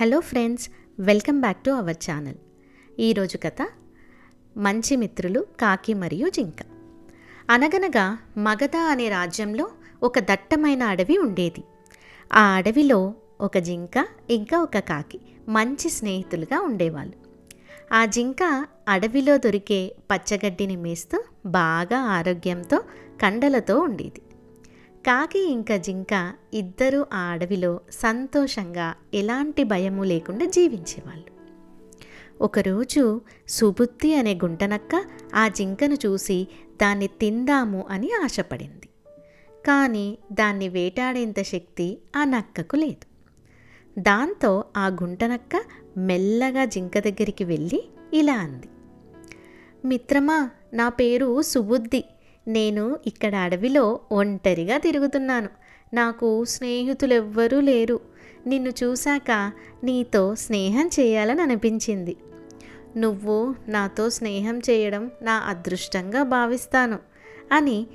Hello friends welcome back to our channel. ఈరోజు కథ మంచి మిత్రులు కాకి మరియు జింక. అనగనగా మగధ అనే రాజ్యంలో ఒక దట్టమైన అడవి ఉండేది. ఆ అడవిలో ఒక జింక ఇంకా ఒక కాకి మంచి స్నేహితులుగా ఉండేవాళ్ళు. ఆ జింక అడవిలో దొరికే పచ్చగడ్డిని మేస్తూ బాగా ఆరోగ్యంతో కండలతో ఉండేది. కాకి ఇంకా జింక ఇద్దరూ ఆ అడవిలో సంతోషంగా ఎలాంటి భయము లేకుండా జీవించేవాళ్ళు. ఒకరోజు సుబుద్ధి అనే గుంటనక్క ఆ జింకను చూసి దాన్ని తిందాము అని ఆశపడింది. కానీ దాన్ని వేటాడేంత శక్తి ఆ నక్కకు లేదు. దాంతో ఆ గుంటనక్క మెల్లగా జింక దగ్గరికి వెళ్ళి ఇలా అంది. మిత్రమా నా పేరు సుబుద్ధి. నేను ఇక్కడ అడవిలో ఒంటరిగా తిరుగుతున్నాను. నాకు స్నేహితులెవ్వరూ లేరు. నిన్ను చూశాక నీతో స్నేహం చేయాలని అనిపించింది. నువ్వు నాతో స్నేహం చేయడం నా అదృష్టంగా భావిస్తాను అని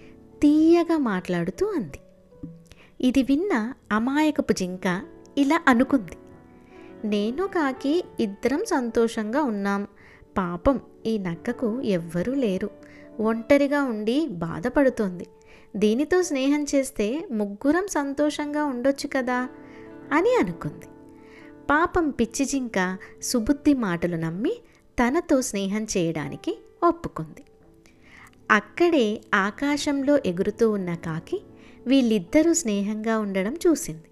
తీయగా మాట్లాడుతూ అంది. ఇది విన్న అమాయకపు జింక ఇలా అనుకుంది. నేను కాకి ఇద్దరం సంతోషంగా ఉన్నాం. పాపం ఈ నక్కకు ఎవ్వరూ లేరు. ఒంటరిగా ఉండి బాధపడుతోంది. దీనితో స్నేహం చేస్తే ముగ్గురం సంతోషంగా ఉండొచ్చు కదా? అని అనుకుంది. పాపం పిచ్చి జింక సుబుద్ధి మాటలు నమ్మి తనతో స్నేహం చేయడానికి ఒప్పుకుంది. అక్కడే ఆకాశంలో ఎగురుతూ ఉన్న కాకి వీళ్ళిద్దరూ స్నేహంగా ఉండడం చూసింది.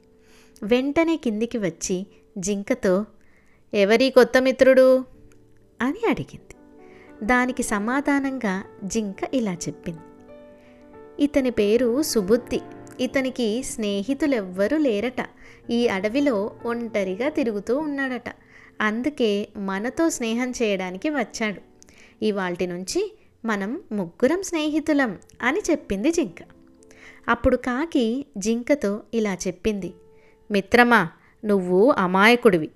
వెంటనే కిందికి వచ్చి జింకతో ఎవరి కొత్త మిత్రుడు? అని అడిగింది. దానికి సమాధానంగా జింక ఇలా చెప్పింది. ఇతని పేరు సుబుద్ధి. ఇతనికి స్నేహితులెవ్వరూ లేరట. ఈ అడవిలో ఒంటరిగా తిరుగుతూ ఉన్నాడట. అందుకే మనతో స్నేహం చేయడానికి వచ్చాడు. ఇవాల్టి నుంచి మనం ముగ్గురం స్నేహితులం అని చెప్పింది జింక. అప్పుడు కాకి జింకతో ఇలా చెప్పింది. మిత్రమా నువ్వు అమాయకుడివి.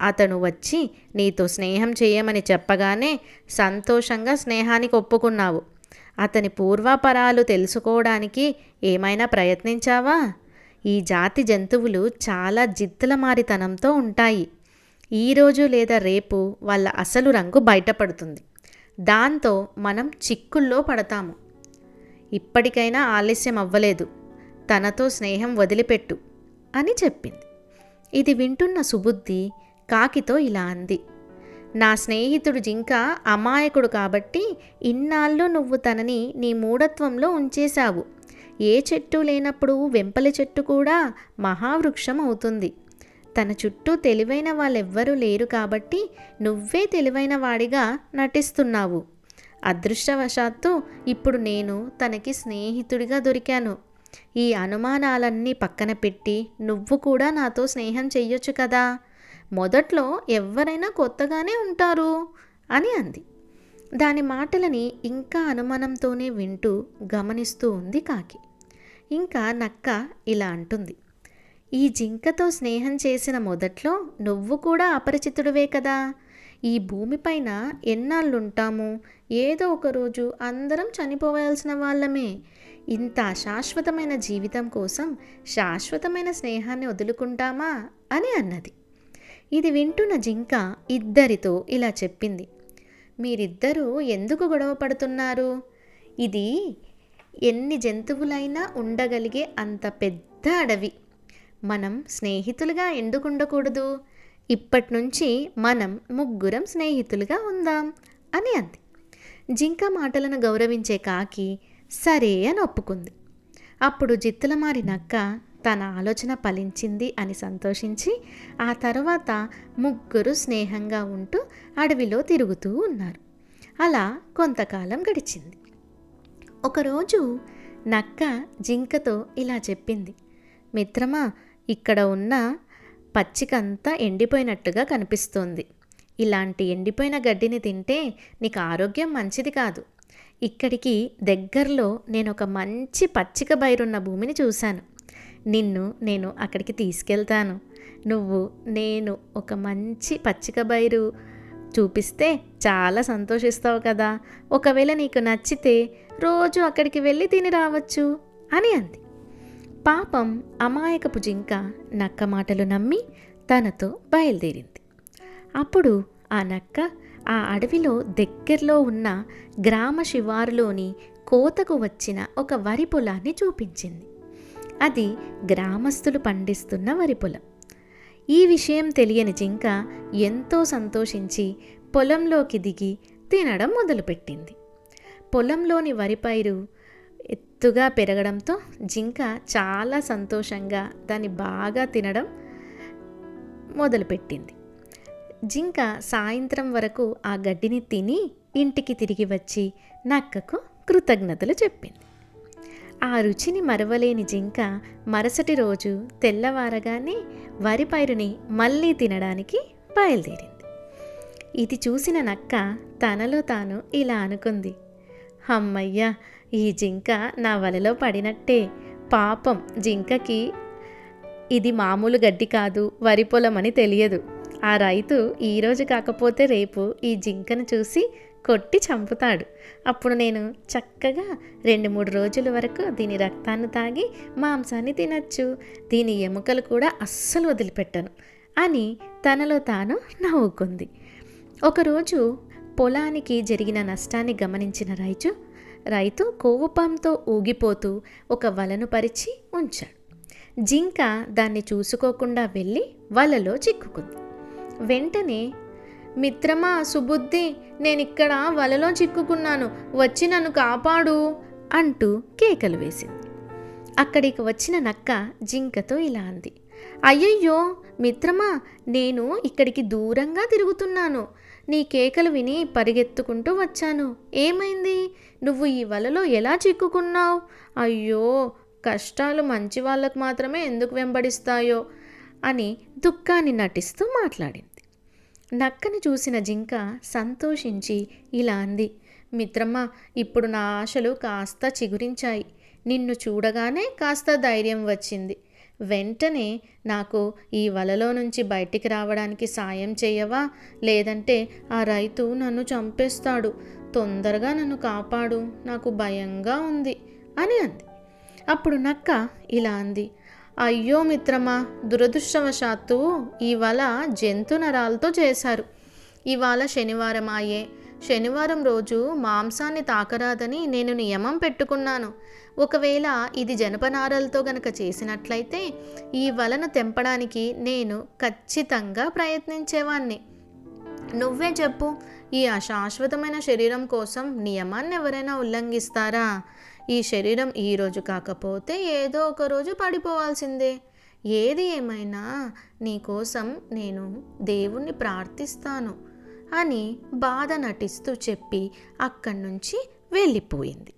అతను వచ్చి నీతో స్నేహం చేయమని చెప్పగానే సంతోషంగా స్నేహానికి ఒప్పుకున్నావు. అతని పూర్వాపరాలు తెలుసుకోవడానికి ఏమైనా ప్రయత్నించావా? ఈ జాతి జంతువులు చాలా జిత్తుల మారితనంతో ఉంటాయి ఈరోజు లేదా రేపు వాళ్ళ అసలు రంగు బయటపడుతుంది. దాంతో మనం చిక్కుల్లో పడతాము. ఇప్పటికైనా ఆలస్యం అవ్వలేదు. తనతో స్నేహం వదిలిపెట్టు అని చెప్పింది. ఇది వింటున్న సుబుద్ధి కాకితో ఇలా అంది. నా స్నేహితుడు జింక అమాయకుడు కాబట్టి ఇన్నాళ్ళు నువ్వు తనని నీ మూఢత్వంలో ఉంచేశావు. ఏ చెట్టు లేనప్పుడు వెంపలి చెట్టు కూడా మహావృక్షం అవుతుంది. తన చుట్టూ తెలివైన వాళ్ళెవ్వరూ లేరు కాబట్టి నువ్వే తెలివైన వాడిగా నటిస్తున్నావు. అదృష్టవశాత్తు ఇప్పుడు నేను తనకి స్నేహితుడిగా దొరికాను. ఈ అనుమానాలన్నీ పక్కన పెట్టి నువ్వు కూడా నాతో స్నేహం చెయ్యొచ్చు కదా? మొదట్లో ఎవరైనా కొత్తగానే ఉంటారు అని అంది. దాని మాటలని ఇంకా అనుమానంతోనే వింటూ గమనిస్తూ ఉంది కాకి. ఇంకా నక్క ఇలా అంటుంది. ఈ జింకతో స్నేహం చేసిన మొదట్లో నువ్వు కూడా అపరిచితుడివే కదా. ఈ భూమిపైన ఎన్నాళ్ళుంటాము? ఏదో ఒక రోజు అందరం చనిపోవాల్సిన వాళ్ళమే. ఇంత శాశ్వతమైన జీవితం కోసం శాశ్వతమైన స్నేహాన్ని వదులుకుంటామా? అని అన్నది. ఇది వింటున్న జింక ఇద్దరితో ఇలా చెప్పింది. మీరిద్దరూ ఎందుకు గొడవ పడుతున్నారు? ఇది ఎన్ని జంతువులైనా ఉండగలిగే అంత పెద్ద అడవి. మనం స్నేహితులుగా ఎందుకు ఉండకూడదు? ఇప్పటి నుంచి మనం ముగ్గురం స్నేహితులుగా ఉందాం అని అంది. జింక మాటలను గౌరవించే కాకి సరే అని ఒప్పుకుంది. అప్పుడు జిత్తులమారి నక్క తన ఆలోచన ఫలించింది అని సంతోషించి ఆ తర్వాత ముగ్గురు స్నేహంగా ఉంటూ అడవిలో తిరుగుతూ ఉన్నారు. అలా కొంతకాలం గడిచింది. ఒకరోజు నక్క జింకతో ఇలా చెప్పింది. మిత్రమా ఇక్కడ ఉన్న పచ్చికంతా ఎండిపోయినట్టుగా కనిపిస్తోంది. ఇలాంటి ఎండిపోయిన గడ్డిని తింటే నీకు ఆరోగ్యం మంచిది కాదు. ఇక్కడికి దగ్గరలో నేను ఒక మంచి పచ్చిక బైరున్న భూమిని చూశాను. నిన్ను నేను అక్కడికి తీసుకెళ్తాను. నువ్వు నేను ఒక మంచి పచ్చిక బైరు చూపిస్తే చాలా సంతోషిస్తావు కదా. ఒకవేళ నీకు నచ్చితే రోజు అక్కడికి వెళ్ళి తిని రావచ్చు అని అంది. పాపం అమాయకపు జింక నక్క మాటలు నమ్మి తనతో బయలుదేరింది. అప్పుడు ఆ నక్క ఆ అడవిలో దగ్గరలో ఉన్న గ్రామ శివారులోని కోతకు వచ్చిన ఒక వరి పొలాన్ని చూపించింది. అది గ్రామస్తులు పండిస్తున్న వరి పొలం. ఈ విషయం తెలియని జింక ఎంతో సంతోషించి పొలంలోకి దిగి తినడం మొదలుపెట్టింది. పొలంలోని వరి పైరు ఎత్తుగా పెరగడంతో జింక చాలా సంతోషంగా దాన్ని బాగా తినడం మొదలుపెట్టింది. జింక సాయంత్రం వరకు ఆ గడ్డిని తిని ఇంటికి తిరిగి వచ్చి నక్కకు కృతజ్ఞతలు చెప్పింది. ఆ రుచిని మరవలేని జింక మరుసటి రోజు తెల్లవారగానే వరి పైరుని మళ్ళీ తినడానికి బయలుదేరింది. ఇది చూసిన నక్క తనలో తాను ఇలా అనుకుంది. అమ్మయ్యా ఈ జింక నా వలలో పడినట్టే. పాపం జింకకి ఇది మామూలు గడ్డి కాదు వరి పొలం అని తెలియదు. ఆ రైతు ఈరోజు కాకపోతే రేపు ఈ జింకను చూసి కొట్టి చంపుతాడు. అప్పుడు నేను చక్కగా రెండు మూడు రోజుల వరకు దీని రక్తాన్ని తాగి మాంసాన్ని తినచ్చు. దీని ఎముకలు కూడా అస్సలు వదిలిపెట్టను అని తనలో తాను నవ్వుకుంది. ఒకరోజు పొలానికి జరిగిన నష్టాన్ని గమనించిన రైతు రైతు కోపంతో ఊగిపోతూ ఒక వలను పరిచి ఉంచాడు. జింక దాన్ని చూసుకోకుండా వెళ్ళి వలలో చిక్కుకుంది. వెంటనే మిత్రమా సుబుద్ధి నేనిక్కడ వలలో చిక్కుకున్నాను. వచ్చి నన్ను కాపాడు అంటూ కేకలు వేసింది. అక్కడికి వచ్చిన నక్క జింకతో ఇలా అంది. అయ్యయ్యో మిత్రమా నేను ఇక్కడికి దూరంగా తిరుగుతున్నాను. నీ కేకలు విని పరిగెత్తుకుంటూ వచ్చాను. ఏమైంది? నువ్వు ఈ వలలో ఎలా చిక్కుకున్నావు? అయ్యో కష్టాలు మంచి వాళ్ళకు మాత్రమే ఎందుకు వెంబడిస్తాయో అని దుఃఖాన్ని నటిస్తూ మాట్లాడింది. నక్కని చూసిన జింక సంతోషించి ఇలా అంది మిత్రమ్మ ఇప్పుడు నా ఆశలు కాస్త చిగురించాయి. నిన్ను చూడగానే కాస్త ధైర్యం వచ్చింది. వెంటనే నాకు ఈ వలలో నుంచి బయటికి రావడానికి సాయం చేయవా? లేదంటే ఆ రైతు నన్ను చంపేస్తాడు. తొందరగా నన్ను కాపాడు. నాకు భయంగా ఉంది అని అంది. అప్పుడు నక్క ఇలా అంది అయ్యో మిత్రమా దురదృష్టవశాత్తు ఈ వల జంతు నరాలతో చేశారు. ఇవాళ శనివారం ఆయే శనివారం రోజు మాంసాన్ని తాకరాదని నేను నియమం పెట్టుకున్నాను. ఒకవేళ ఇది జనపనారలతో గనక చేసినట్లయితే ఈ వలను తెంపడానికి నేను ఖచ్చితంగా ప్రయత్నించేవాణ్ణి. నువ్వే చెప్పు ఈ అశాశ్వతమైన శరీరం కోసం నియమాన్ని ఎవరైనా ఉల్లంఘిస్తారా? ఈ శరీరం ఈరోజు కాకపోతే ఏదో ఒక రోజు పడిపోవాల్సిందే. ఏది ఏమైనా నీకోసం నేను దేవుణ్ణి ప్రార్థిస్తాను అని బాధ నటిస్తూ చెప్పి అక్కడి నుంచి వెళ్ళిపోయింది.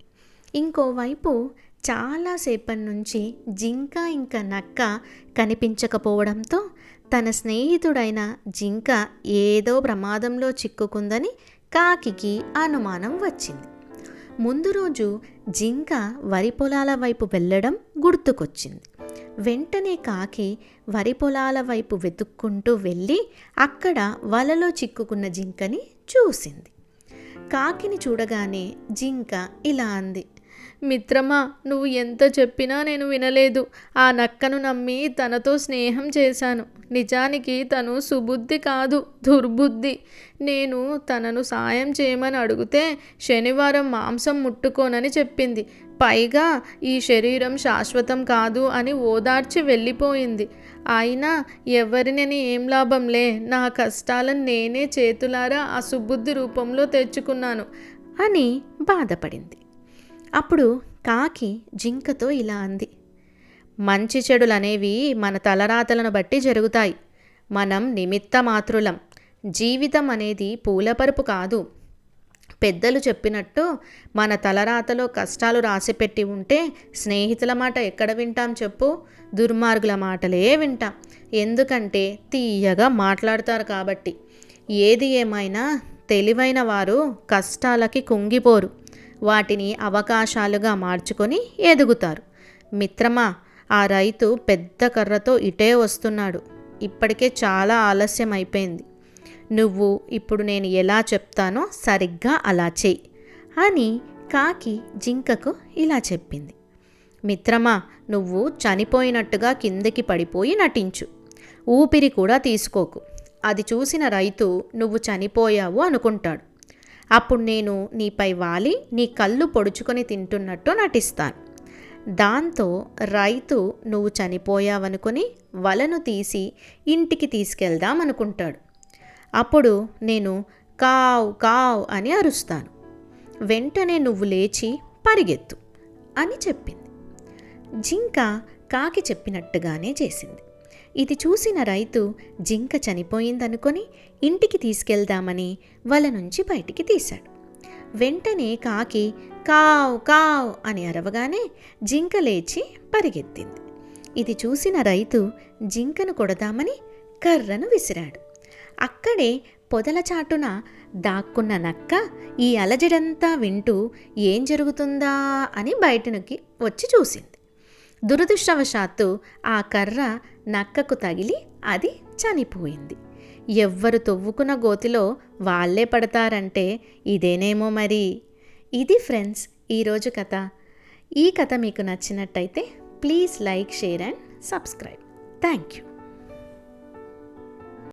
ఇంకోవైపు చాలాసేపటి నుంచి జింక ఇంకా నక్క కనిపించకపోవడంతో తన స్నేహితుడైన జింక ఏదో ప్రమాదంలో చిక్కుకుందని కాకికి అనుమానం వచ్చింది. ముందు రోజు జింక వరి పొలాల వైపు వెళ్ళడం గుర్తుకొచ్చింది. వెంటనే కాకి వరి పొలాల వైపు వెతుక్కుంటూ వెళ్ళి అక్కడ వలలో చిక్కుకున్న జింకని చూసింది. కాకిని చూడగానే జింక ఇలా అంది. మిత్రమా నువ్వు ఎంత చెప్పినా నేను వినలేదు. ఆ నక్కను నమ్మి తనతో స్నేహం చేశాను. నిజానికి తను సుబుద్ధి కాదు దుర్బుద్ధి. నేను తనను సాయం చేయమని అడిగితే శనివారం మాంసం ముట్టుకోనని చెప్పింది. పైగా ఈ శరీరం శాశ్వతం కాదు అని ఓదార్చి వెళ్ళిపోయింది. అయినా ఎవరినని ఏం లాభంలే. నా కష్టాలను నేనే చేతులారా ఆ సుబుద్ధి రూపంలో తెచ్చుకున్నాను అని బాధపడింది. అప్పుడు కాకి జింకతో ఇలా అంది మంచి చెడులనేవి మన తలరాతలను బట్టి జరుగుతాయి. మనం నిమిత్త మాతృలం జీవితం అనేది పూలపరుపు కాదు. పెద్దలు చెప్పినట్టు మన తలరాతలో కష్టాలు రాసిపెట్టి ఉంటే స్నేహితుల మాట ఎక్కడ వింటాం చెప్పు? దుర్మార్గుల మాటలే వింటాం. ఎందుకంటే తీయగా మాట్లాడతారు కాబట్టి. ఏది ఏమైనా తెలివైన వారు కష్టాలకి కుంగిపోరు. వాటిని అవకాశాలుగా మార్చుకొని ఎదుగుతారు. మిత్రమా ఆ రైతు పెద్ద కర్రతో ఇటే వస్తున్నాడు. ఇప్పటికే చాలా ఆలస్యం అయిపోయింది. నువ్వు ఇప్పుడు నేను ఎలా చెప్తానో సరిగ్గా అలా చెయ్యి అని కాకి జింకకు ఇలా చెప్పింది. మిత్రమా నువ్వు చనిపోయినట్టుగా కిందకి పడిపోయి నటించు. ఊపిరి కూడా తీసుకోకు. అది చూసిన రైతు నువ్వు చనిపోయావు అనుకుంటాడు. అప్పుడు నేను నీపై వాలి నీ కళ్ళు పొడుచుకొని తింటున్నట్టు నటిస్తాను. దాంతో రైతు నువ్వు చనిపోయావనుకుని వలను తీసి ఇంటికి తీసుకెళ్దాం అనుకుంటాడు అప్పుడు నేను కావ్ కావ్ అని అరుస్తాను. వెంటనే నువ్వు లేచి పరిగెత్తు అని చెప్పింది. జింక కాకి చెప్పినట్టుగానే చేసింది. ఇది చూసిన రైతు జింక చనిపోయిందనుకొని ఇంటికి తీసుకెళ్దామని వల నుంచి బయటికి తీశాడు. వెంటనే కాకి కావ్ కావ్ అని అరవగానే జింక లేచి పరిగెత్తింది. ఇది చూసిన రైతు జింకను కొడదామని కర్రను విసిరాడు. అక్కడే పొదల చాటున దాక్కున్న నక్క ఈ అలజడంతా వింటూ ఏం జరుగుతుందా అని బయటనుకి వచ్చి చూసింది. దురదృష్టవశాత్తు ఆ కర్ర నక్కకు తగిలి అది చనిపోయింది. ఎవ్వరు తొవ్వుకున్న గోతిలో వాళ్ళే పడతారంటే ఇదేనేమో మరి? ఇది ఫ్రెండ్స్ ఈరోజు కథ. ఈ కథ మీకు నచ్చినట్టయితే please like share and subscribe. Thank you